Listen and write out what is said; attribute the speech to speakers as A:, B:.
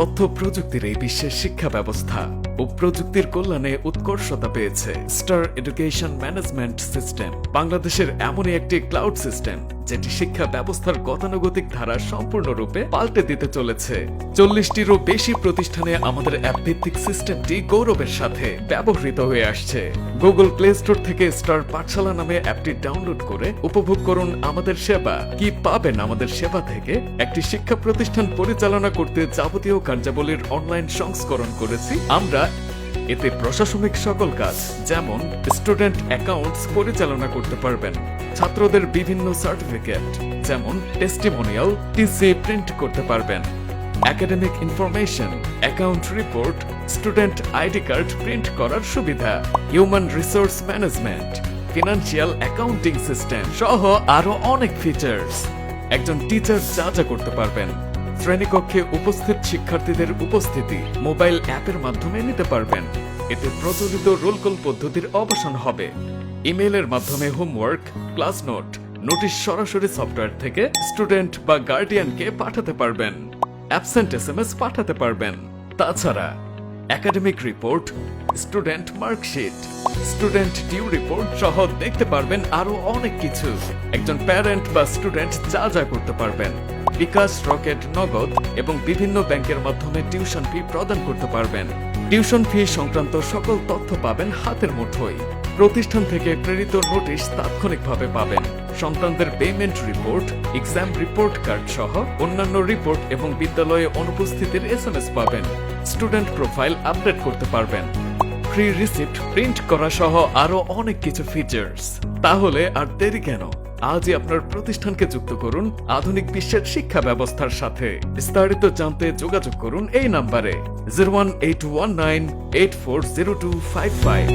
A: তথ্য প্রযুক্তির এই বিশ্বের শিক্ষা ব্যবস্থা ও প্রযুক্তির কল্যাণে উৎকর্ষতা পেয়েছে। স্টার এডুকেশন ম্যানেজমেন্ট সিস্টেম, বাংলাদেশের এমনই একটি ক্লাউড সিস্টেম যেটি শিক্ষা ব্যবস্থার গতানুগতিক ধারা সম্পূর্ণরূপে পাল্টে দিতে চলেছে। চল্লিশটিরও বেশি প্রতিষ্ঠানে আমাদের অ্যাপ ভিত্তিক সিস্টেমটি গৌরবের সাথে ব্যবহৃত হয়ে আসছে। গুগল প্লে স্টোর থেকে স্টার পাঠশালা নামে অ্যাপটি ডাউনলোড করে উপভোগ করুন আমাদের সেবা। কি পাবেন আমাদের সেবা থেকে? একটি শিক্ষা প্রতিষ্ঠান পরিচালনা করতে যাবতীয় কার্যাবলীর অনলাইন সংস্করণ করেছি। আমরা এতে প্রশাসনিক সকল কাজ, যেমন স্টুডেন্ট অ্যাকাউন্টস পরিচালনা করতে পারবেন, ছাত্রদের বিভিন্ন সার্টিফিকেট যেমন টেস্টিমোনিয়াল টিসি প্রিন্ট করতে পারবেন academic information account report student ID card print করার সুবিধা human resource management financial accounting system সহ আরও অনেক ফিচার্স একজন টিচার যা যা করতে পারবেন। শ্রেণীকক্ষে উপস্থিত শিক্ষার্থীদের উপস্থিতি মোবাইল অ্যাপের মাধ্যমে নিতে পারবেন। এতে প্রচলিত রোল কল পদ্ধতির অবসান হবে। ইমেইলের মাধ্যমে হোমওয়ার্ক, ক্লাস নোট, নোটিশ সরাসরি সফটওয়্যার থেকে স্টুডেন্ট বা গার্ডিয়ানকে পাঠাতে পারবেন। অ্যাবসেন্ট এসএমএস পাঠাতে পারবেন। তাছাড়া academic report, student marksheet, student due report সহ দেখতে পারবেন আরও অনেক কিছু। একজন প্যারেন্ট বা স্টুডেন্ট যা যা করতে পারবেন। বিকাশ, রকেট, নগদ এবং বিভিন্ন ব্যাংকের মাধ্যমে টিউশন ফি প্রদান করতে পারবেন। টিউশন ফি সংক্রান্ত সকল তথ্য পাবেন হাতের মুঠোয়। প্রতিষ্ঠান থেকে প্রেরিত নোটিশ তাৎক্ষণিকভাবে পাবেন। সন্তানদের payment report, exam report card সহ অন্যান্য রিপোর্ট এবং বিদ্যালয়ে অনুপস্থিতির এসএমএস পাবেন। স্টুডেন্ট প্রোফাইল আপডেট করতে পারবেন। ফ্রি রিসিপ্ট, প্রিন্ট করা সহ আরও অনেক কিছু ফিচার্স তাহলে আর দেরি কেন? আজই আপনার প্রতিষ্ঠানকে যুক্ত করুন আধুনিক বিশ্বের শিক্ষা ব্যবস্থার সাথে। বিস্তারিত জানতে যোগাযোগ করুন এই নাম্বারে। Zero one eight one nine eight four zero two five five.